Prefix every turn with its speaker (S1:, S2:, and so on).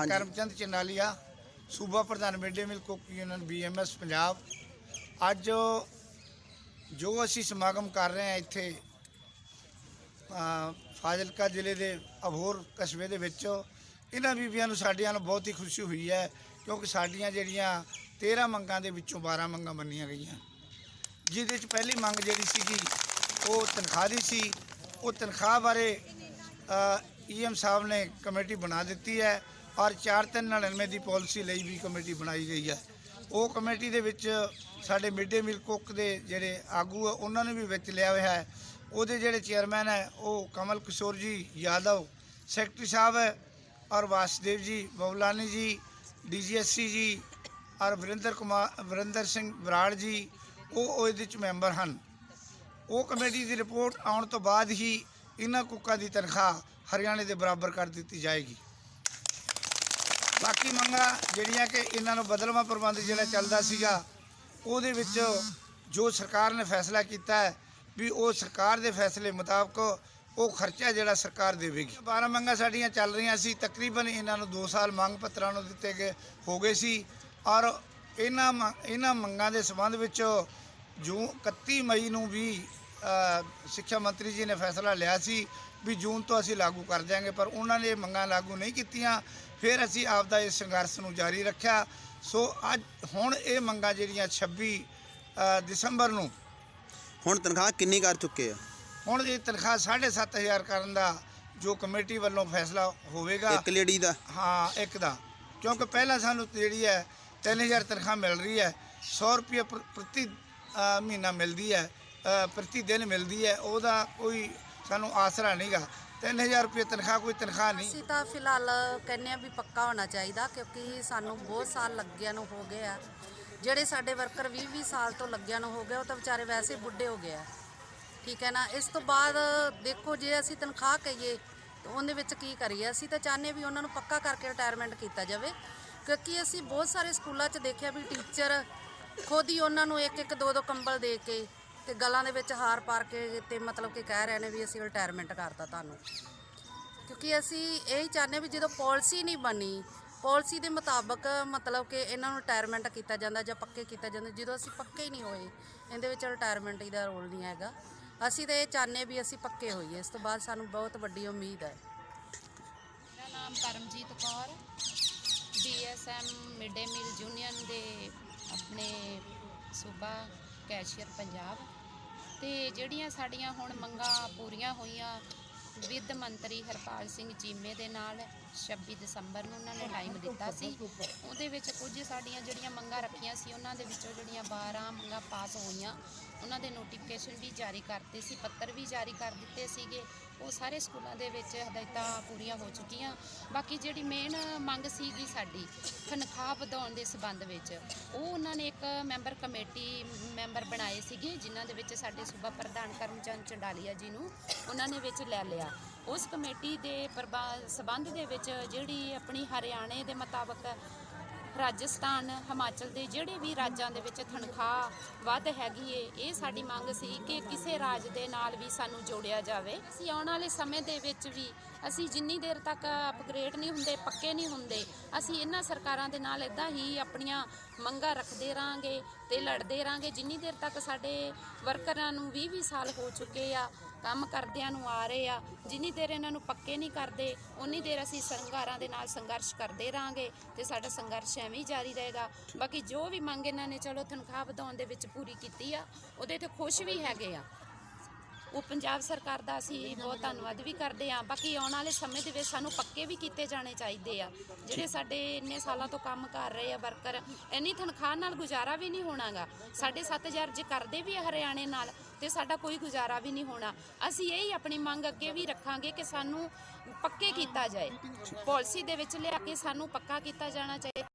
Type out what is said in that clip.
S1: ਹਾਂਜੀ।
S2: ਕਰਮਚੰਦ ਚੰਡਾਲੀਆ ਸੂਬਾ ਪ੍ਰਧਾਨ mid day meal cook union BMS Punjab. ਅੱਜ ਜੋ ਅਸੀਂ ਸਮਾਗਮ ਕਰ ਰਹੇ ਹਾਂ ਇੱਥੇ ਅ, ਫਾਜ਼ਿਲਕਾ ਜ਼ਿਲ੍ਹੇ ਦੇ ਅਬੋਹਰ ਕਸਬੇ ਦੇ ਵਿੱਚ ਇਹਨਾਂ ਬੀਬੀਆਂ ਨੂੰ ਸਾਡੀਆਂ ਨੂੰ ਬਹੁਤ ਹੀ ਖੁਸ਼ੀ ਹੋਈ ਹੈ ਕਿਉਂਕਿ ਸਾਡੀਆਂ ਜਿਹੜੀਆਂ 13 ਮੰਗਾਂ ਦੇ ਵਿੱਚੋਂ 12 ਮੰਗਾਂ ਮੰਨੀਆਂ ਗਈਆਂ। ਜਿਹਦੇ ਚ ਪਹਿਲੀ ਮੰਗ ਜਿਹੜੀ ਸੀਗੀ ਉਹ ਤਨਖਾਹ ਦੀ ਸੀ। ਉਹ ਤਨਖਾਹ ਬਾਰੇ ਈਐਮ ਸਾਹਿਬ ਨੇ ਕਮੇਟੀ ਬਣਾ ਦਿੱਤੀ ਹੈ। ਔਰ 4399 ਦੀ ਪਾਲਿਸੀ ਲਈ ਵੀ ਕਮੇਟੀ ਬਣਾਈ ਗਈ ਹੈ। ਉਹ ਕਮੇਟੀ ਦੇ ਵਿੱਚ ਸਾਡੇ ਮਿਡ ਮੀਲ ਕੁੱਕ ਦੇ ਜਿਹੜੇ ਆਗੂ ਆ, ਉਹਨਾਂ ਨੂੰ ਵੀ ਵਿੱਚ ਲਿਆ ਹੋਇਆ ਹੈ। ਉਹਦੇ ਜਿਹੜੇ ਚੇਅਰਮੈਨ ਹੈ, ਉਹ ਕਮਲ ਕਿਸ਼ੋਰ ਜੀ ਯਾਦਵ, ਸੈਕਟਰੀ ਸਾਹਿਬ ਹੈ, ਔਰ ਵਾਸਦੇਵ ਜੀ ਬਬਲਾਨੀ ਜੀ ਡੀਜੀਐਸਸੀ ਜੀ ਔਰ ਵਰਿੰਦਰ ਕੁਮਾਰ, ਵਰਿੰਦਰ ਸਿੰਘ ਬਰਾੜ ਜੀ, ਉਹ ਉਹਦੇ ਵਿੱਚ ਮੈਂਬਰ ਹਨ। ਉਹ ਕਮੇਟੀ ਦੀ ਰਿਪੋਰਟ ਆਉਣ ਤੋਂ ਬਾਅਦ ਹੀ ਇਹਨਾਂ ਕੁੱਕਾਂ ਦੀ ਤਨਖਾਹ ਹਰਿਆਣੇ ਦੇ ਬਰਾਬਰ ਕਰ ਦਿੱਤੀ ਜਾਏਗੀ। ਬਾਕੀ ਮੰਗਾਂ ਜਿਹੜੀਆਂ ਕਿ ਇਹਨਾਂ ਨੂੰ ਬਦਲਵਾਂ ਪ੍ਰਬੰਧ ਜਿਹੜਾ ਚੱਲਦਾ ਸੀਗਾ, ਉਹਦੇ ਵਿੱਚ ਜੋ ਸਰਕਾਰ ਨੇ ਫੈਸਲਾ ਕੀਤਾ ਹੈ ਵੀ ਉਹ ਸਰਕਾਰ ਦੇ ਫੈਸਲੇ ਮੁਤਾਬਕ ਉਹ ਖਰਚਾ ਜਿਹੜਾ ਸਰਕਾਰ ਦੇਵੇਗੀ। 12 ਮੰਗਾਂ ਸਾਡੀਆਂ ਚੱਲ ਰਹੀਆਂ ਸੀ, ਤਕਰੀਬਨ ਇਹਨਾਂ ਨੂੰ 2 ਸਾਲ ਮੰਗ ਪੱਤਰਾਂ ਨੂੰ ਦਿੱਤੇ ਗਏ, ਹੋ ਗਏ ਸੀ। ਔਰ ਇਹਨਾਂ ਮੰਗ- ਇਹਨਾਂ ਮੰਗਾਂ ਦੇ ਸੰਬੰਧ ਵਿੱਚ ਜੂਨ 31 ਮਈ ਨੂੰ ਵੀ ਸਿੱਖਿਆ ਮੰਤਰੀ ਜੀ ਨੇ ਫੈਸਲਾ ਲਿਆ ਸੀ ਵੀ ਜੂਨ ਤੋਂ ਅਸੀਂ ਲਾਗੂ ਕਰ ਦਿਆਂਗੇ ਪਰ ਉਹਨਾਂ ਨੇ ਮੰਗਾਂ ਲਾਗੂ ਨਹੀਂ ਕੀਤੀਆਂ। ਫਿਰ ਅਸੀਂ ਆਪਦਾ ਇਸ ਸੰਘਰਸ਼ ਨੂੰ ਜਾਰੀ ਰੱਖਿਆ। ਸੋ ਅੱਜ ਹੁਣ ਇਹ ਮੰਗਾਂ ਜਿਹੜੀਆਂ 26 ਅ, ਦਸੰਬਰ ਨੂੰ
S1: ਹੁਣ ਤਨਖਾਹ ਕਿੰਨੀ ਕਰ ਚੁੱਕੇ ਆ?
S2: ਹੁਣ ਇਹ ਤਨਖਾਹ 7500 ਕਰਨ ਦਾ ਜੋ ਕਮੇਟੀ ਵੱਲੋਂ ਫੈਸਲਾ ਹੋਵੇਗਾ।
S1: ਇੱਕ ਲੇਡੀ ਦਾ?
S2: ਹਾਂ ਇੱਕ ਦਾ। ਕਿਉਂਕਿ ਪਹਿਲਾਂ ਸਾਨੂੰ ਜਿਹੜੀ ਹੈ 3000 ਤਨਖਾਹ ਮਿਲ ਰਹੀ ਹੈ। 100 ਰੁਪਏ ਪ੍ਰ- ਪ੍ਰਤੀ ਮਹੀਨਾ ਮਿਲਦੀ ਹੈ। ਪ੍ਰਤੀ ਦਿਨ ਮਿਲਦੀ ਹੈ, ਉਹਦਾ ਕੋਈ ਸਾਨੂੰ ਆਸਰਾ ਨਹੀਂਗਾ 3000 ਰੁਪਏ ਤਨਖਾਹ, ਕੋਈ ਤਨਖਾਹ ਨਹੀਂ।
S3: ਅਸੀਂ ਤਾਂ ਫਿਲਹਾਲ ਕਹਿੰਨੇ ਆ ਵੀ ਪੱਕਾ ਹੋਣਾ ਚਾਹੀਦਾ, ਕਿਉਂਕਿ ਸਾਨੂੰ ਬਹੁਤ ਸਾਲ ਲੱਗਿਆ ਨੂੰ ਹੋ ਗਏ ਆ ਜਿਹੜੇ ਸਾਡੇ ਵਰਕਰ 20 20 ਸਾਲ ਤੋਂ ਲੱਗਿਆ ਨੂੰ ਹੋ ਗਏ ਉਹ ਤਾਂ ਵਿਚਾਰੇ ਵੈਸੇ ਬੁੱਢੇ ਹੋ ਗਏ ਆ। ਠੀਕ ਹੈ ਨਾ? ਇਸ ਤੋਂ ਬਾਅਦ ਦੇਖੋ, ਜੇ ਅਸੀਂ ਤਨਖਾਹ ਕਹੀਏ, ਤਾਂ ਉਹਦੇ ਵਿੱਚ ਕੀ ਕਰੀਏ? ਅਸੀਂ ਤਾਂ ਚਾਹੁੰਦੇ ਵੀ ਉਹਨਾਂ ਨੂੰ ਪੱਕਾ ਕਰਕੇ ਰਿਟਾਇਰਮੈਂਟ ਕੀਤਾ ਜਾਵੇ। ਕਿਉਂਕਿ ਅਸੀਂ ਬਹੁਤ ਸਾਰੇ ਸਕੂਲਾਂ 'ਚ ਦੇਖਿਆ ਵੀ ਟੀਚਰ ਖੁਦ ਹੀ ਉਹਨਾਂ ਨੂੰ ਇੱਕ ਇੱਕ ਦੋ ਦੋ ਕੰਬਲ ਦੇ ਕੇ ਤੇ ਗਲਾਂ ਦੇ ਵਿੱਚ ਹਾਰ ਪਾਰ ਕੇ ਤੇ ਮਤਲਬ ਕਿ ਕਹਿ ਰਹੇ ਨੇ ਵੀ ਅਸੀਂ ਰਿਟਾਇਰਮੈਂਟ ਕਰਤਾ ਤੁਹਾਨੂੰ। ਕਿਉਂਕਿ ਅਸੀਂ ਇਹ ਹੀ ਚਾਹੁੰਦੇ ਵੀ ਜਦੋਂ ਪਾਲਿਸੀ ਨਹੀਂ ਬਣੀ ਪਾਲਿਸੀ ਦੇ ਮੁਤਾਬਕ ਮਤਲਬ ਕਿ ਇਹਨਾਂ ਨੂੰ ਰਿਟਾਇਰਮੈਂਟ ਕੀਤਾ ਜਾਂਦਾ ਜਾਂ ਪੱਕੇ ਕੀਤਾ ਜਾਂਦਾ, ਜਦੋਂ ਅਸੀਂ ਪੱਕੇ ਹੀ ਨਹੀਂ ਹੋਏ, ਇਹਦੇ ਵਿੱਚ ਰਿਟਾਇਰਮੈਂਟ ਦਾ ਰੋਲ ਨਹੀਂ ਹੈਗਾ। ਅਸੀਂ ਤਾਂ ਇਹ ਚਾਹੁੰਦੇ ਵੀ ਅਸੀਂ ਪੱਕੇ ਹੋਈਏ, ਇਸ ਤੋਂ ਬਾਅਦ ਸਾਨੂੰ ਬਹੁਤ ਵੱਡੀ ਉਮੀਦ ਹੈ।
S4: ਮੇਰਾ ਨਾਮ Karamjit Kaur DSM day meal union ਦੇ ਆਪਣੇ ਸੂਬਾ ਕੈਸ਼ੀਅਰ ਪੰਜਾਬ। ਤੇ ਜਿਹੜੀਆਂ ਸਾਡੀਆਂ ਹੁਣ ਮੰਗਾਂ ਪੂਰੀਆਂ ਹੋਈਆਂ, ਵਿੱਤ ਮੰਤਰੀ ਹਰਪਾਲ ਸਿੰਘ ਚੀਮੇ ਦੇ ਨਾਲ 26 ਦਸੰਬਰ ਨੂੰ ਉਹਨਾਂ ਨੇ ਟਾਈਮ ਦਿੱਤਾ ਸੀ। ਉਹਦੇ ਵਿੱਚ ਕੁਝ ਸਾਡੀਆਂ ਜਿਹੜੀਆਂ ਮੰਗਾਂ ਰੱਖੀਆਂ ਸੀ, ਉਹਨਾਂ ਦੇ ਵਿੱਚੋਂ ਜਿਹੜੀਆਂ 12 ਮੰਗਾਂ ਪਾਸ ਹੋਈਆਂ, ਉਹਨਾਂ ਦੇ ਨੋਟੀਫਿਕੇਸ਼ਨ ਵੀ ਜਾਰੀ ਕਰਤੇ ਸੀ, ਪੱਤਰ ਵੀ ਜਾਰੀ ਕਰ ਦਿੱਤੇ ਸੀਗੇ। ਉਹ ਸਾਰੇ ਸਕੂਲਾਂ ਦੇ ਵਿੱਚ ਹਦਾਇਤਾਂ ਪੂਰੀਆਂ ਹੋ ਚੁੱਕੀਆਂ। ਬਾਕੀ ਜਿਹੜੀ ਮੇਨ ਮੰਗ ਸੀਗੀ ਸਾਡੀ, ਤਨਖਾਹ ਵਧਾਉਣ ਦੇ ਸਬੰਧ ਵਿੱਚ, ਉਹ ਉਹਨਾਂ ਨੇ ਇੱਕ ਮੈਂਬਰ ਕਮੇਟੀ ਮੈਂਬਰ ਬਣਾਏ ਸੀਗੇ, ਜਿਨ੍ਹਾਂ ਦੇ ਵਿੱਚ ਸਾਡੇ ਸੂਬਾ ਪ੍ਰਧਾਨ ਕਰਮਚੰਦ ਚੰਡਾਲੀਆ ਜੀ ਨੂੰ ਉਹਨਾਂ ਨੇ ਵਿੱਚ ਲੈ ਲਿਆ। ਉਸ ਕਮੇਟੀ ਦੇ ਪ੍ਰਬਾ- ਸਬੰਧ ਦੇ ਵਿੱਚ ਜਿਹੜੀ ਆਪਣੀ ਹਰਿਆਣੇ ਦੇ ਮੁਤਾਬਕ ਰਾਜਸਥਾਨ, ਹਿਮਾਚਲ ਦੇ ਜਿਹੜੇ ਵੀ ਰਾਜਾਂ ਦੇ ਵਿੱਚ ਤਨਖਾਹ ਵੱਧ ਹੈਗੀ ਏ, ਇਹ ਸਾਡੀ ਮੰਗ ਸੀ ਕਿ ਕਿਸੇ ਰਾਜ ਦੇ ਨਾਲ ਵੀ ਸਾਨੂੰ ਜੋੜਿਆ ਜਾਵੇ। ਅਸੀਂ ਆਉਣ ਵਾਲੇ ਸਮੇਂ ਦੇ ਵਿੱਚ ਵੀ ਅਸੀਂ ਜਿੰਨੀ ਦੇਰ ਤੱਕ ਅਪਗ੍ਰੇਡ ਨਹੀਂ ਹੁੰਦੇ, ਪੱਕੇ ਨਹੀਂ ਹੁੰਦੇ, ਅਸੀਂ ਇਹਨਾਂ ਸਰਕਾਰਾਂ ਦੇ ਨਾਲ ਇਦਾਂ ਹੀ ਆਪਣੀਆਂ ਮੰਗਾਂ ਰੱਖਦੇ ਰਾਂਗੇ ਤੇ ਲੜਦੇ ਰਾਂਗੇ ਜਿੰਨੀ ਦੇਰ ਤੱਕ ਸਾਡੇ ਵਰਕਰਾਂ ਨੂੰ 20 20 ਸਾਲ ਹੋ ਚੁੱਕੇ ਆ ਕੰਮ ਕਰਦਿਆਂ ਨੂੰ ਆ ਰਹੇ ਆ ਜਿੰਨੀ ਦੇਰ ਇਹਨਾਂ ਨੂੰ ਪੱਕੇ ਨਹੀਂ ਕਰਦੇ ਉਨੀ ਦੇਰ ਅਸੀਂ ਸੰਘਾਰਾਂ ਦੇ ਨਾਲ ਸੰਘਰਸ਼ ਕਰਦੇ ਰਾਂਗੇ ਤੇ ਸਾਡਾ ਸੰਘਰਸ਼ ਐਵੇਂ ਹੀ ਜਾਰੀ ਰਹੇਗਾ। ਬਾਕੀ ਜੋ ਵੀ ਮੰਗ ਇਹਨਾਂ ਨੇ ਚਲੋ ਤਨਖਾਹ ਵਧਾਉਣ ਦੇ ਵਿੱਚ ਪੂਰੀ ਕੀਤੀ ਆ ਉਹਦੇ ਤੇ ਖੁਸ਼ ਵੀ ਹੈਗੇ ਆ। ਉਹ ਪੰਜਾਬ ਸਰਕਾਰ ਦਾ ਅਸੀਂ ਬਹੁਤ ਧੰਨਵਾਦ ਵੀ ਕਰਦੇ ਹਾਂ। ਬਾਕੀ ਆਉਣ ਵਾਲੇ ਸਮੇਂ ਦੇ ਵਿੱਚ ਸਾਨੂੰ ਪੱਕੇ ਵੀ ਕੀਤੇ ਜਾਣੇ ਚਾਹੀਦੇ ਆ। ਜਿਹੜੇ ਸਾਡੇ ਇੰਨੇ ਸਾਲਾਂ ਤੋਂ ਕੰਮ ਕਰ ਰਹੇ ਆ ਵਰਕਰ ਇੰਨੀ ਤਨਖਾਹ ਨਾਲ ਗੁਜ਼ਾਰਾ ਵੀ ਨਹੀਂ ਹੋਣਾਗਾ। ਸਾਡੇ 7000 ਜੇ ਕਰਦੇ ਵੀ ਆ ਹਰਿਆਣੇ ਨਾਲ ਤੇ ਸਾਡਾ ਕੋਈ ਗੁਜ਼ਾਰਾ ਵੀ ਨਹੀਂ ਹੋਣਾ। ਅਸੀਂ ਇਹ ਹੀ ਆਪਣੀ ਮੰਗ ਅੱਗੇ ਵੀ ਰੱਖਾਂਗੇ ਕਿ ਸਾਨੂੰ ਪੱਕੇ ਕੀਤਾ ਜਾਏ। ਪਾਲਿਸੀ ਦੇ ਵਿੱਚ ਲਿਆ ਕੇ ਸਾਨੂੰ ਪੱਕਾ ਕੀਤਾ ਜਾਣਾ ਚਾਹੀਦਾ।